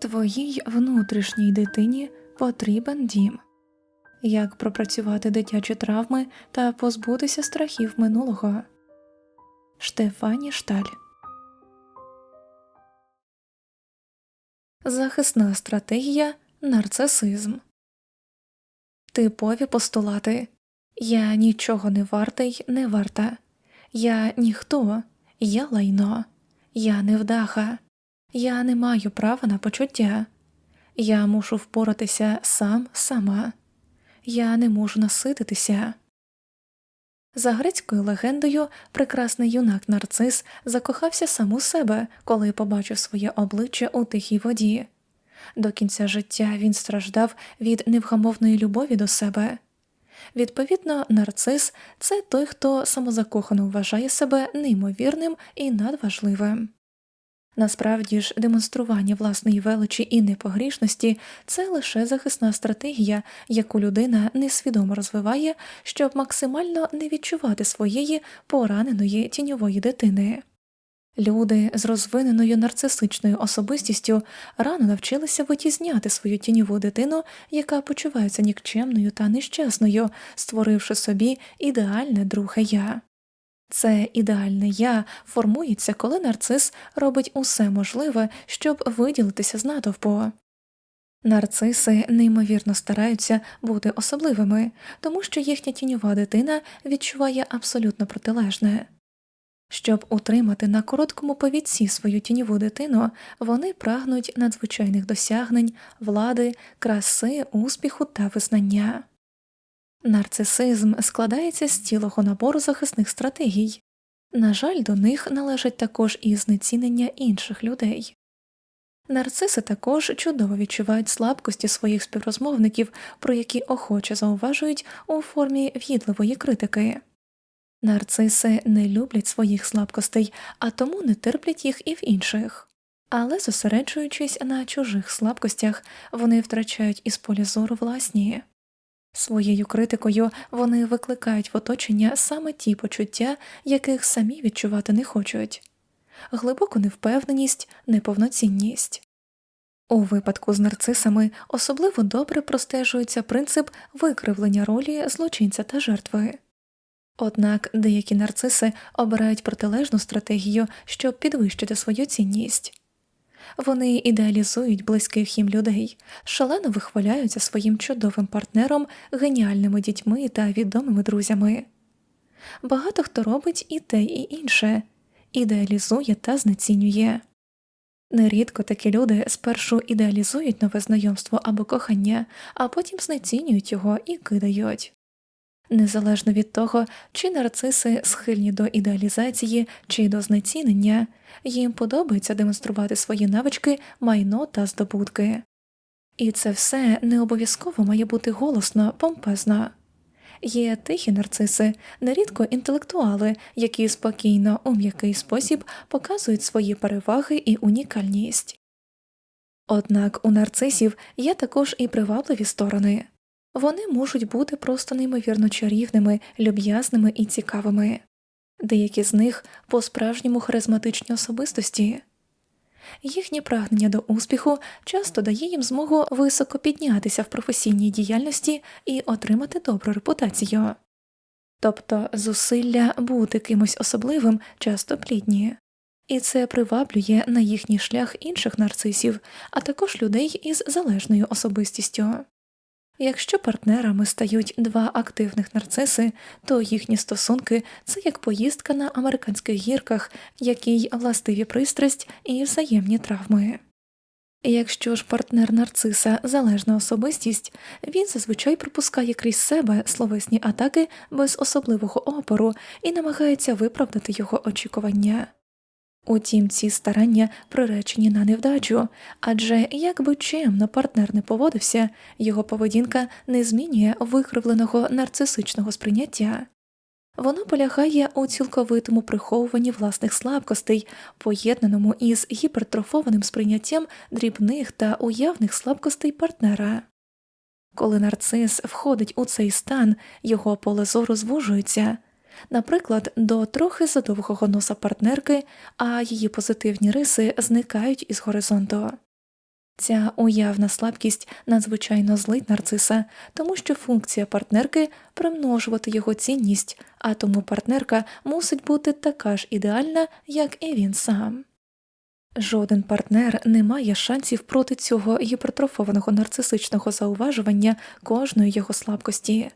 Твоїй внутрішній дитині потрібен дім. Як пропрацювати дитячі травми та позбутися страхів минулого. Штефані Шталь Захисна стратегія нарцисизм. Типові постулати Я нічого не вартий, не варта. Я ніхто, я лайно, я невдаха. Я не маю права на почуття. Я мушу впоратися сам сама. Я не можу насититися. За грецькою легендою, прекрасний юнак нарцис закохався сам у себе, коли побачив своє обличчя у тихій воді. До кінця життя він страждав від невгамовної любові до себе. Відповідно, нарцис це той, хто самозакохано вважає себе неймовірним і надважливим. Насправді ж, демонстрування власної величі і непогрішності це лише захисна стратегія, яку людина несвідомо розвиває, щоб максимально не відчувати своєї пораненої тіньової дитини. Люди з розвиненою нарцисичною особистістю рано навчилися витізняти свою тіньову дитину, яка почувається нікчемною та нещасною, створивши собі ідеальне друге я. Це ідеальне я формується, коли нарцис робить усе можливе, щоб виділитися з натовпу. Нарциси неймовірно стараються бути особливими, тому що їхня тіньова дитина відчуває абсолютно протилежне. Щоб утримати на короткому повідці свою тіньову дитину, вони прагнуть надзвичайних досягнень, влади, краси, успіху та визнання. Нарцисизм складається з цілого набору захисних стратегій. На жаль, до них належать також і знецінення інших людей. Нарциси також чудово відчувають слабкості своїх співрозмовників, про які охоче зауважують у формі в'їдливої критики. Нарциси не люблять своїх слабкостей, а тому не терплять їх і в інших. Але зосереджуючись на чужих слабкостях, вони втрачають із поля зору власні. Своєю критикою вони викликають в оточення саме ті почуття, яких самі відчувати не хочуть глибоку невпевненість, неповноцінність. У випадку з нарцисами особливо добре простежується принцип викривлення ролі злочинця та жертви. Однак деякі нарциси обирають протилежну стратегію, щоб підвищити свою цінність. Вони ідеалізують близьких їм людей, шалено вихваляються своїм чудовим партнером, геніальними дітьми та відомими друзями. Багато хто робить і те, і інше, ідеалізує та знецінює. Нерідко такі люди спершу ідеалізують нове знайомство або кохання, а потім знецінюють його і кидають. Незалежно від того, чи нарциси схильні до ідеалізації чи до знецінення, їм подобається демонструвати свої навички, майно та здобутки. І це все не обов'язково має бути голосно, помпезно. Є тихі нарциси, нерідко інтелектуали, які спокійно у м'який спосіб показують свої переваги і унікальність. Однак у нарцисів є також і привабливі сторони. Вони можуть бути просто неймовірно чарівними, люб'язними і цікавими, деякі з них по справжньому харизматичні особистості. Їхнє прагнення до успіху часто дає їм змогу високо піднятися в професійній діяльності і отримати добру репутацію. Тобто зусилля бути кимось особливим часто плідні, і це приваблює на їхній шлях інших нарцисів, а також людей із залежною особистістю. Якщо партнерами стають два активних нарциси, то їхні стосунки це як поїздка на американських гірках, якій властиві пристрасть і взаємні травми. Якщо ж партнер нарциса залежна особистість, він зазвичай пропускає крізь себе словесні атаки без особливого опору і намагається виправдати його очікування. Утім, ці старання приречені на невдачу, адже як би чемно партнер не поводився, його поведінка не змінює викривленого нарцисичного сприйняття. Воно полягає у цілковитому приховуванні власних слабкостей, поєднаному із гіпертрофованим сприйняттям дрібних та уявних слабкостей партнера. Коли нарцис входить у цей стан, його поле зору звужується наприклад, до трохи задовгого носа партнерки, а її позитивні риси зникають із горизонту. Ця уявна слабкість надзвичайно злить нарциса, тому що функція партнерки примножувати його цінність, а тому партнерка мусить бути така ж ідеальна, як і він сам. Жоден партнер не має шансів проти цього гіпертрофованого нарцисичного зауважування кожної його слабкості.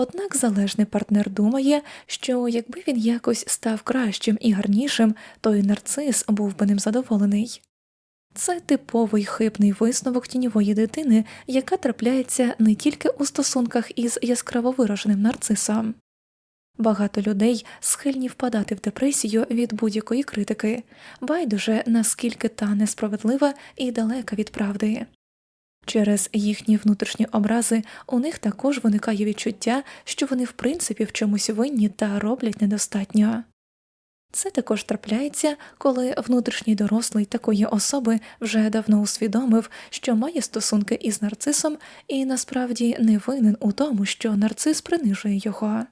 Однак залежний партнер думає, що якби він якось став кращим і гарнішим, то й нарцис був би ним задоволений. Це типовий хибний висновок тіньової дитини, яка трапляється не тільки у стосунках із яскраво вираженим нарцисом. Багато людей схильні впадати в депресію від будь-якої критики, байдуже наскільки та несправедлива і далека від правди. Через їхні внутрішні образи у них також виникає відчуття, що вони в принципі в чомусь винні та роблять недостатньо. Це також трапляється, коли внутрішній дорослий такої особи вже давно усвідомив, що має стосунки із нарцисом і насправді не винен у тому, що нарцис принижує його.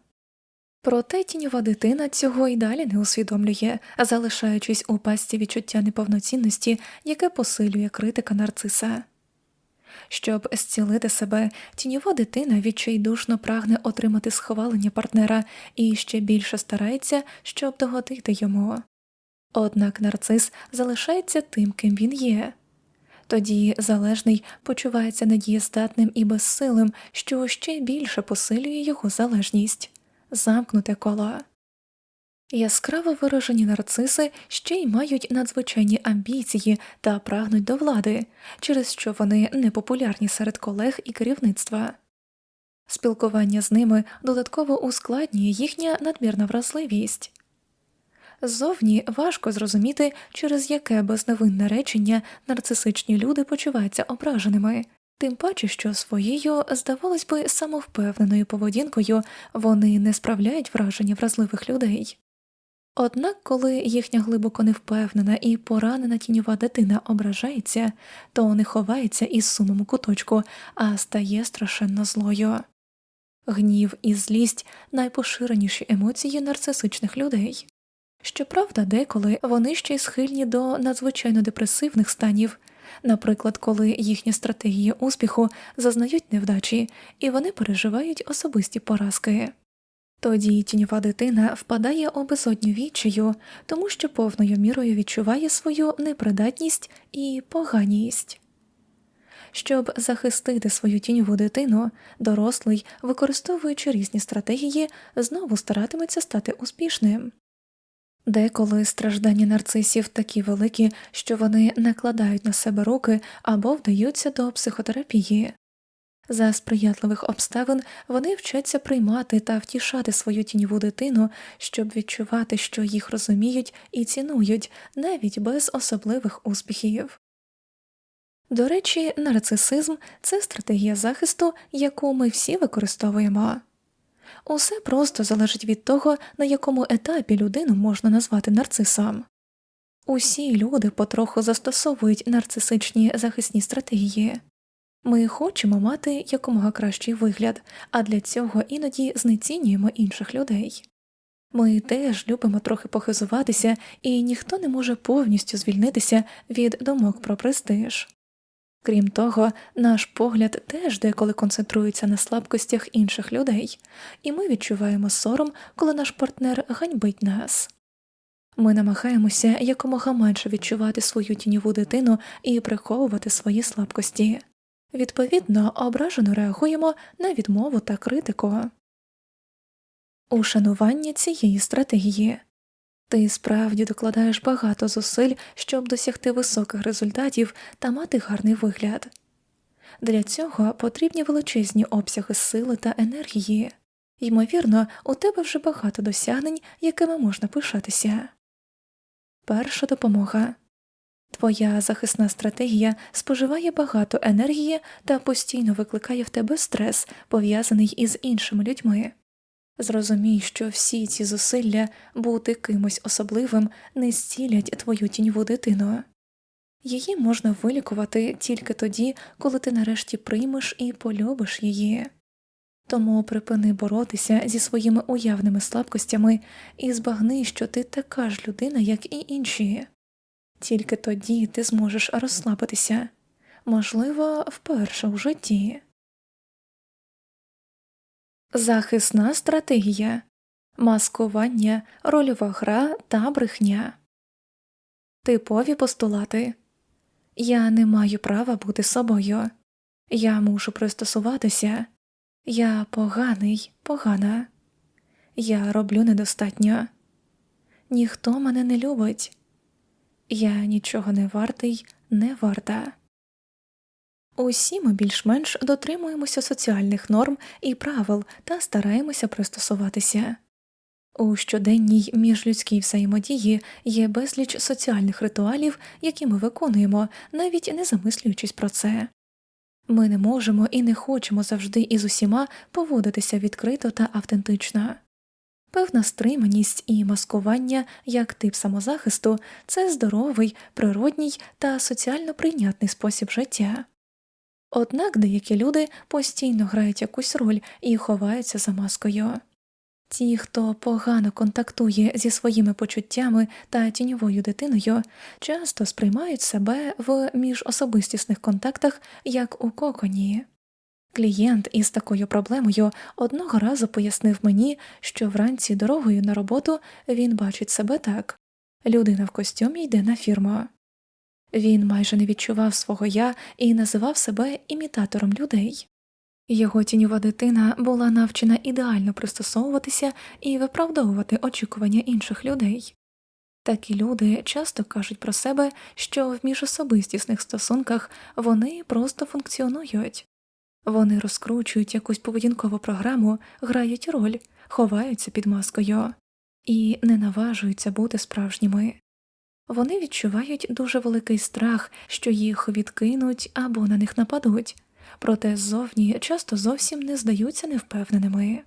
Проте тіньова дитина цього й далі не усвідомлює, залишаючись у пастці відчуття неповноцінності, яке посилює критика нарциса. Щоб зцілити себе, тіньова дитина відчайдушно прагне отримати схвалення партнера і ще більше старається, щоб догодити йому. Однак нарцис залишається тим, ким він є. Тоді залежний почувається недієздатним і безсилим, що ще більше посилює його залежність, замкнуте коло. Яскраво виражені нарциси ще й мають надзвичайні амбіції та прагнуть до влади, через що вони непопулярні серед колег і керівництва. Спілкування з ними додатково ускладнює їхня надмірна вразливість. Ззовні важко зрозуміти, через яке безневинне речення нарцисичні люди почуваються ображеними, тим паче, що своєю, здавалось би, самовпевненою поведінкою вони не справляють враження вразливих людей. Однак, коли їхня глибоко невпевнена і поранена тіньова дитина ображається, то не ховається із сумом у куточку, а стає страшенно злою. Гнів і злість найпоширеніші емоції нарцисичних людей. Щоправда, деколи вони ще й схильні до надзвичайно депресивних станів, наприклад, коли їхні стратегії успіху зазнають невдачі і вони переживають особисті поразки. Тоді тіньова дитина впадає у безодню відчаю, тому що повною мірою відчуває свою непридатність і поганість. Щоб захистити свою тіньову дитину, дорослий, використовуючи різні стратегії, знову старатиметься стати успішним. Деколи страждання нарцисів такі великі, що вони накладають на себе руки або вдаються до психотерапії. За сприятливих обставин вони вчаться приймати та втішати свою тіньову дитину, щоб відчувати, що їх розуміють і цінують навіть без особливих успіхів. До речі, нарцисизм це стратегія захисту, яку ми всі використовуємо. Усе просто залежить від того, на якому етапі людину можна назвати нарцисом. Усі люди потроху застосовують нарцисичні захисні стратегії. Ми хочемо мати якомога кращий вигляд, а для цього іноді знецінюємо інших людей. Ми теж любимо трохи похизуватися, і ніхто не може повністю звільнитися від думок про престиж. Крім того, наш погляд теж деколи концентрується на слабкостях інших людей, і ми відчуваємо сором, коли наш партнер ганьбить нас. Ми намагаємося якомога менше відчувати свою тіньову дитину і приховувати свої слабкості. Відповідно, ображено реагуємо на відмову та критику. Ушанування цієї стратегії ти справді докладаєш багато зусиль, щоб досягти високих результатів та мати гарний вигляд. Для цього потрібні величезні обсяги сили та енергії, ймовірно, у тебе вже багато досягнень, якими можна пишатися. Перша допомога Твоя захисна стратегія споживає багато енергії та постійно викликає в тебе стрес, пов'язаний із іншими людьми. Зрозумій, що всі ці зусилля бути кимось особливим не зцілять твою тіньову дитину. Її можна вилікувати тільки тоді, коли ти нарешті приймеш і полюбиш її. Тому припини боротися зі своїми уявними слабкостями і збагни, що ти така ж людина, як і інші. Тільки тоді ти зможеш розслабитися, можливо, вперше у житті. Захисна стратегія маскування, рольова гра та брехня. Типові постулати Я не маю права бути собою. Я мушу пристосуватися. Я поганий, погана. Я роблю недостатньо. Ніхто мене не любить. Я нічого не вартий, не варта. Усі ми більш-менш дотримуємося соціальних норм і правил та стараємося пристосуватися. У щоденній міжлюдській взаємодії є безліч соціальних ритуалів, які ми виконуємо, навіть не замислюючись про це. Ми не можемо і не хочемо завжди із усіма поводитися відкрито та автентично. Певна стриманість і маскування як тип самозахисту це здоровий, природній та соціально прийнятний спосіб життя. Однак деякі люди постійно грають якусь роль і ховаються за маскою. Ті, хто погано контактує зі своїми почуттями та тіньовою дитиною, часто сприймають себе в міжособистісних контактах як у коконі. Клієнт із такою проблемою одного разу пояснив мені, що вранці дорогою на роботу він бачить себе так людина в костюмі йде на фірму. Він майже не відчував свого я і називав себе імітатором людей. Його тіньова дитина була навчена ідеально пристосовуватися і виправдовувати очікування інших людей. Такі люди часто кажуть про себе, що в міжособистісних стосунках вони просто функціонують, вони розкручують якусь поведінкову програму, грають роль, ховаються під маскою і не наважуються бути справжніми. Вони відчувають дуже великий страх, що їх відкинуть або на них нападуть, проте ззовні часто зовсім не здаються невпевненими.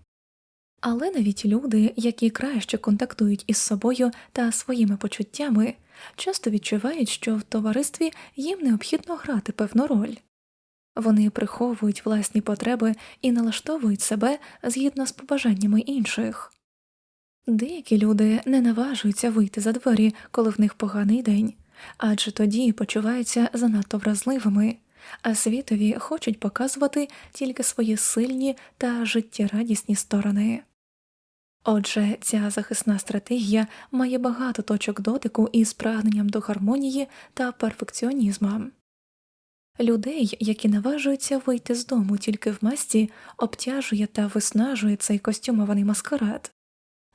Але навіть люди, які краще контактують із собою та своїми почуттями, часто відчувають, що в товаристві їм необхідно грати певну роль. Вони приховують власні потреби і налаштовують себе згідно з побажаннями інших. Деякі люди не наважуються вийти за двері, коли в них поганий день, адже тоді почуваються занадто вразливими, а світові хочуть показувати тільки свої сильні та життєрадісні сторони. Отже, ця захисна стратегія має багато точок дотику із прагненням до гармонії та перфекціонізмом. Людей, які наважуються вийти з дому тільки в масці, обтяжує та виснажує цей костюмований маскарад,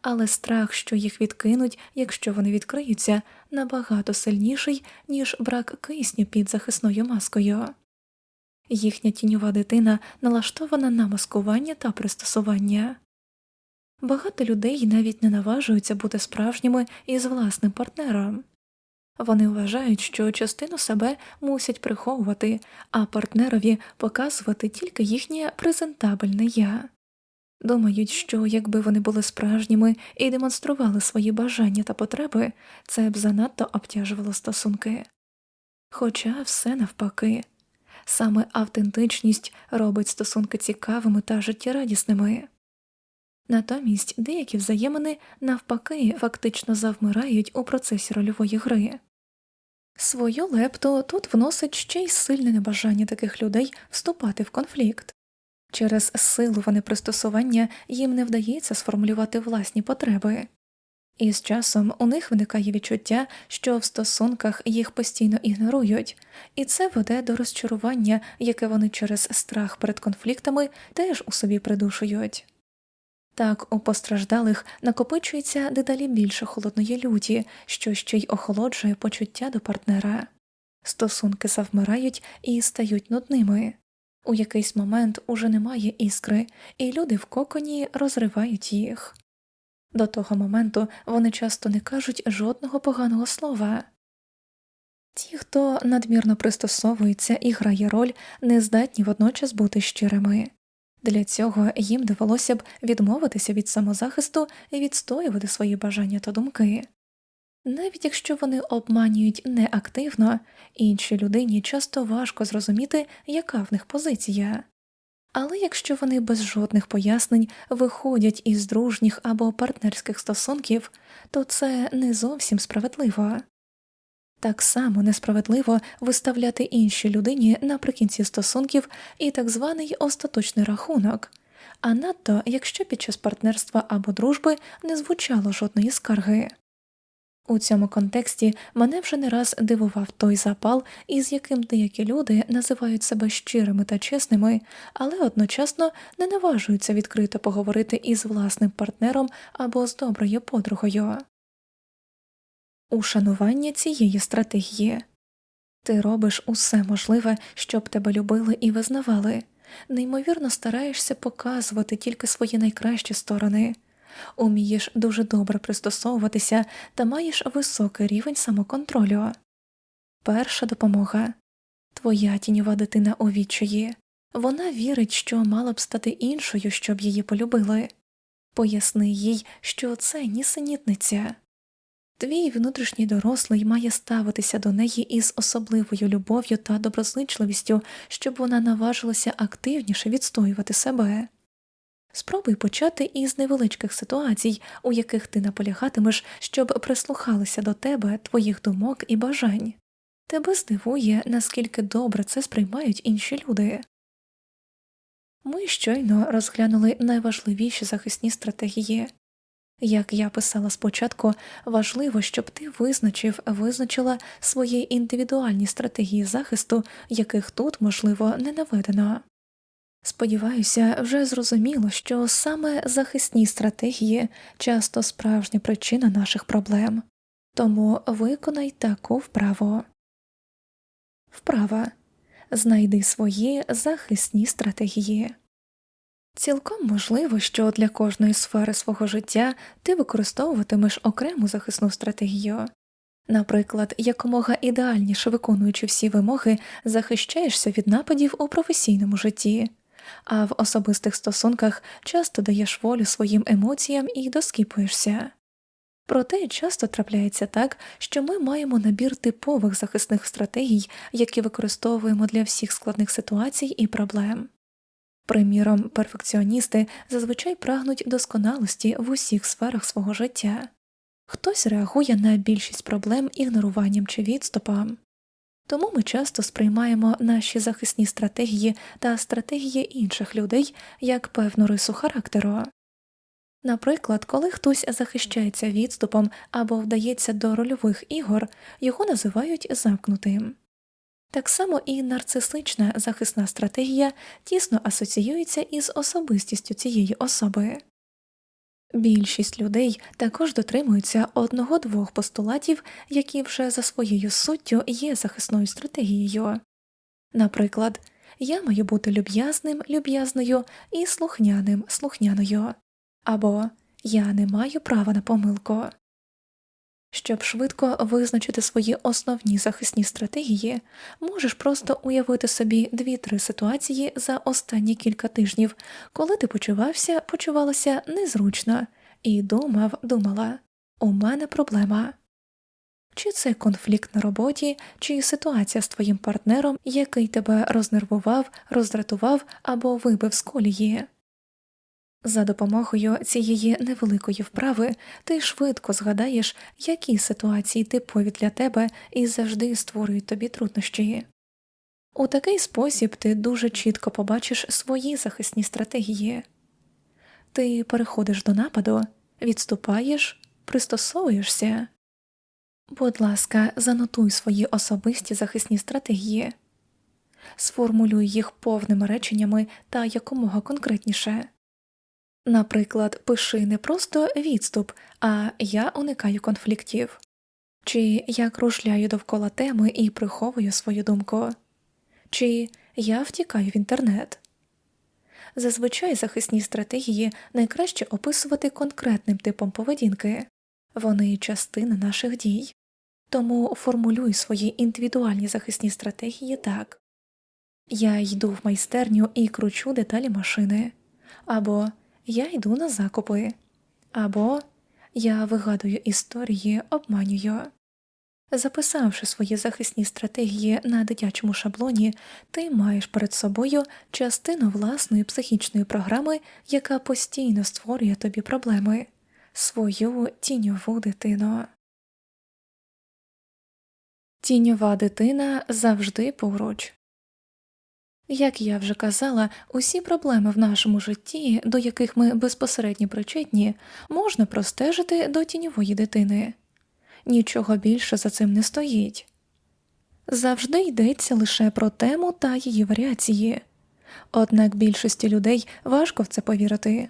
але страх, що їх відкинуть, якщо вони відкриються, набагато сильніший, ніж брак кисню під захисною маскою. Їхня тіньова дитина налаштована на маскування та пристосування. Багато людей навіть не наважуються бути справжніми із власним партнером. Вони вважають, що частину себе мусять приховувати, а партнерові показувати тільки їхнє презентабельне я. Думають, що якби вони були справжніми і демонстрували свої бажання та потреби, це б занадто обтяжувало стосунки. Хоча все навпаки, саме автентичність робить стосунки цікавими та життєрадісними. Натомість деякі взаємини навпаки фактично завмирають у процесі рольової гри. Свою лепту тут вносить ще й сильне небажання таких людей вступати в конфлікт. Через силу пристосування їм не вдається сформулювати власні потреби, і з часом у них виникає відчуття, що в стосунках їх постійно ігнорують, і це веде до розчарування, яке вони через страх перед конфліктами теж у собі придушують. Так у постраждалих накопичується дедалі більше холодної люті, що ще й охолоджує почуття до партнера. Стосунки завмирають і стають нудними. У якийсь момент уже немає іскри, і люди в коконі розривають їх. До того моменту вони часто не кажуть жодного поганого слова. Ті, хто надмірно пристосовується і грає роль, не здатні водночас бути щирими. Для цього їм довелося б відмовитися від самозахисту і відстоювати свої бажання та думки. Навіть якщо вони обманюють неактивно, іншій людині часто важко зрозуміти, яка в них позиція. Але якщо вони без жодних пояснень виходять із дружніх або партнерських стосунків, то це не зовсім справедливо. Так само несправедливо виставляти іншій людині наприкінці стосунків і так званий остаточний рахунок, а надто якщо під час партнерства або дружби не звучало жодної скарги. У цьому контексті мене вже не раз дивував той запал, із яким деякі люди називають себе щирими та чесними, але одночасно не наважуються відкрито поговорити із власним партнером або з доброю подругою. Ушанування цієї стратегії ти робиш усе можливе, щоб тебе любили і визнавали, неймовірно стараєшся показувати тільки свої найкращі сторони умієш дуже добре пристосовуватися та маєш високий рівень самоконтролю. Перша допомога твоя тіньова дитина у відчаї. Вона вірить, що мала б стати іншою, щоб її полюбили. Поясни їй, що це нісенітниця. Твій внутрішній дорослий має ставитися до неї із особливою любов'ю та доброзичливістю, щоб вона наважилася активніше відстоювати себе. Спробуй почати із невеличких ситуацій, у яких ти наполягатимеш, щоб прислухалися до тебе, твоїх думок і бажань. Тебе здивує, наскільки добре це сприймають інші люди. Ми щойно розглянули найважливіші захисні стратегії. Як я писала спочатку, важливо, щоб ти визначив, визначила свої індивідуальні стратегії захисту, яких тут, можливо, не наведено. Сподіваюся, вже зрозуміло, що саме захисні стратегії часто справжня причина наших проблем, тому виконай таку вправу. Вправа знайди свої захисні стратегії. Цілком можливо, що для кожної сфери свого життя ти використовуватимеш окрему захисну стратегію. Наприклад, якомога ідеальніше виконуючи всі вимоги, захищаєшся від нападів у професійному житті а в особистих стосунках часто даєш волю своїм емоціям і доскіпуєшся. Проте часто трапляється так, що ми маємо набір типових захисних стратегій, які використовуємо для всіх складних ситуацій і проблем. Приміром, перфекціоністи зазвичай прагнуть досконалості в усіх сферах свого життя, хтось реагує на більшість проблем ігноруванням чи відступом, тому ми часто сприймаємо наші захисні стратегії та стратегії інших людей як певну рису характеру. Наприклад, коли хтось захищається відступом або вдається до рольових ігор, його називають замкнутим. Так само і нарцисична захисна стратегія тісно асоціюється із особистістю цієї особи. Більшість людей також дотримуються одного-двох постулатів, які вже за своєю суттю є захисною стратегією. Наприклад, я маю бути люб'язним люб'язною і слухняним слухняною, або я не маю права на помилку. Щоб швидко визначити свої основні захисні стратегії, можеш просто уявити собі дві-три ситуації за останні кілька тижнів, коли ти почувався, почувалася незручно, і думав, думала у мене проблема. Чи це конфлікт на роботі, чи ситуація з твоїм партнером, який тебе рознервував, роздратував або вибив з колії. За допомогою цієї невеликої вправи ти швидко згадаєш, які ситуації типові для тебе і завжди створюють тобі труднощі. У такий спосіб ти дуже чітко побачиш свої захисні стратегії ти переходиш до нападу, відступаєш, пристосовуєшся. Будь ласка, занотуй свої особисті захисні стратегії, сформулюй їх повними реченнями та якомога конкретніше. Наприклад, пиши не просто відступ, а я уникаю конфліктів, чи я кружляю довкола теми і приховую свою думку, чи я втікаю в інтернет. Зазвичай захисні стратегії найкраще описувати конкретним типом поведінки, вони частина наших дій, тому формулюй свої індивідуальні захисні стратегії так. Я йду в майстерню і кручу деталі машини або я йду на закупи, або я вигадую історії, обманюю. Записавши свої захисні стратегії на дитячому шаблоні, ти маєш перед собою частину власної психічної програми, яка постійно створює тобі проблеми, свою тіньову дитину. Тіньова дитина завжди поруч. Як я вже казала, усі проблеми в нашому житті, до яких ми безпосередньо причетні, можна простежити до тіньової дитини. Нічого більше за цим не стоїть. Завжди йдеться лише про тему та її варіації, однак більшості людей важко в це повірити.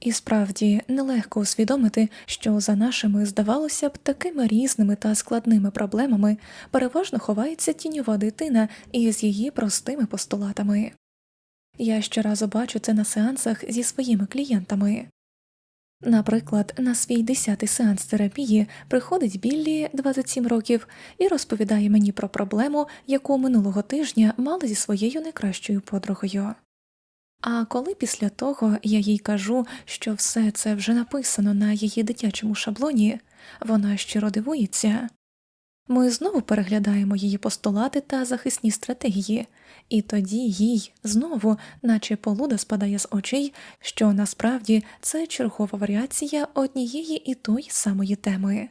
І справді нелегко усвідомити, що за нашими, здавалося б, такими різними та складними проблемами переважно ховається тіньова дитина із її простими постулатами. Я щоразу бачу це на сеансах зі своїми клієнтами. Наприклад, на свій десятий сеанс терапії приходить Біллі 27 років і розповідає мені про проблему, яку минулого тижня мала зі своєю найкращою подругою. А коли після того я їй кажу, що все це вже написано на її дитячому шаблоні, вона щиро дивується. Ми знову переглядаємо її постулати та захисні стратегії, і тоді їй знову, наче полуда спадає з очей, що насправді це чергова варіація однієї і тої самої теми.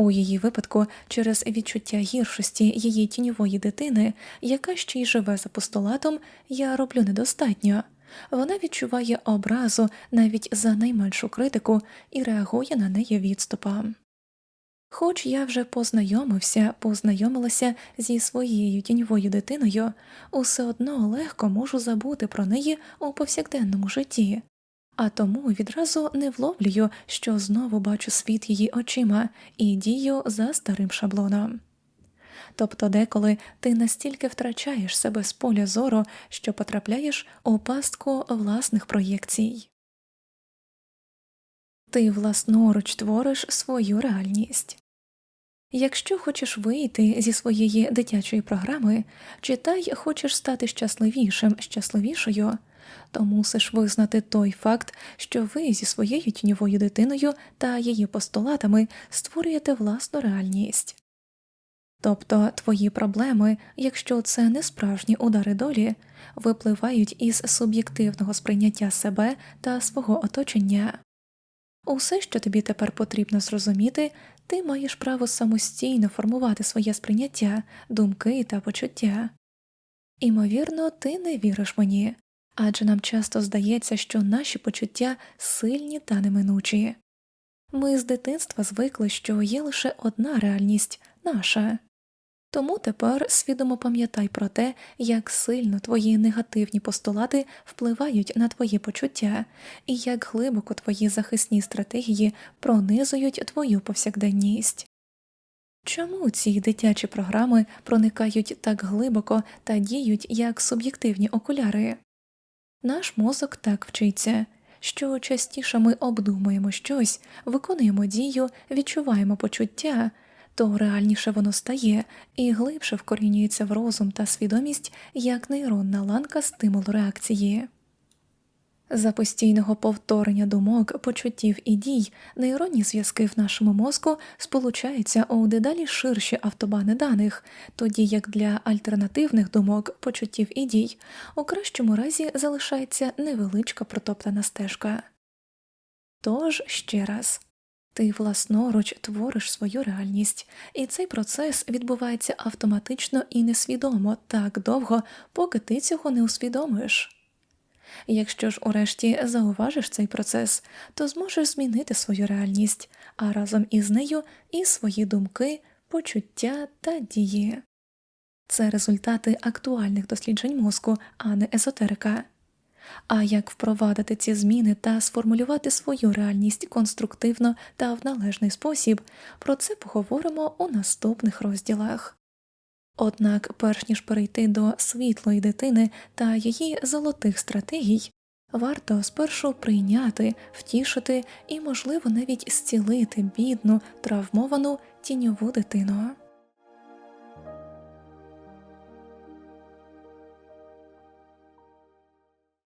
У її випадку, через відчуття гіршості її тіньової дитини, яка ще й живе за постулатом, я роблю недостатньо. Вона відчуває образу навіть за найменшу критику і реагує на неї відступом. Хоч я вже познайомився, познайомилася зі своєю тіньовою дитиною, усе одно легко можу забути про неї у повсякденному житті, а тому відразу не вловлюю, що знову бачу світ її очима і дію за старим шаблоном. Тобто деколи ти настільки втрачаєш себе з поля зору, що потрапляєш у пастку власних проєкцій. Ти власноруч твориш свою реальність. Якщо хочеш вийти зі своєї дитячої програми, чи та й хочеш стати щасливішим, щасливішою, то мусиш визнати той факт, що ви зі своєю тіньовою дитиною та її постулатами створюєте власну реальність. Тобто твої проблеми, якщо це не справжні удари долі, випливають із суб'єктивного сприйняття себе та свого оточення. Усе, що тобі тепер потрібно зрозуміти, ти маєш право самостійно формувати своє сприйняття, думки та почуття. Імовірно, ти не віриш мені, адже нам часто здається, що наші почуття сильні та неминучі. Ми з дитинства звикли, що є лише одна реальність наша. Тому тепер свідомо пам'ятай про те, як сильно твої негативні постулати впливають на твої почуття, і як глибоко твої захисні стратегії пронизують твою повсякденність. Чому ці дитячі програми проникають так глибоко та діють як суб'єктивні окуляри? Наш мозок так вчиться, що частіше ми обдумуємо щось, виконуємо дію, відчуваємо почуття то реальніше воно стає і глибше вкорінюється в розум та свідомість як нейронна ланка стимулу реакції. За постійного повторення думок, почуттів і дій нейронні зв'язки в нашому мозку сполучаються у дедалі ширші автобани даних, тоді як для альтернативних думок, почуттів і дій у кращому разі залишається невеличка протоптана стежка. Тож ще раз ти власноруч твориш свою реальність, і цей процес відбувається автоматично і несвідомо так довго, поки ти цього не усвідомиш. Якщо ж урешті зауважиш цей процес, то зможеш змінити свою реальність, а разом із нею і свої думки, почуття та дії. Це результати актуальних досліджень мозку, а не езотерика. А як впровадити ці зміни та сформулювати свою реальність конструктивно та в належний спосіб, про це поговоримо у наступних розділах. Однак, перш ніж перейти до світлої дитини та її золотих стратегій, варто спершу прийняти, втішити і, можливо, навіть зцілити бідну, травмовану тіньову дитину.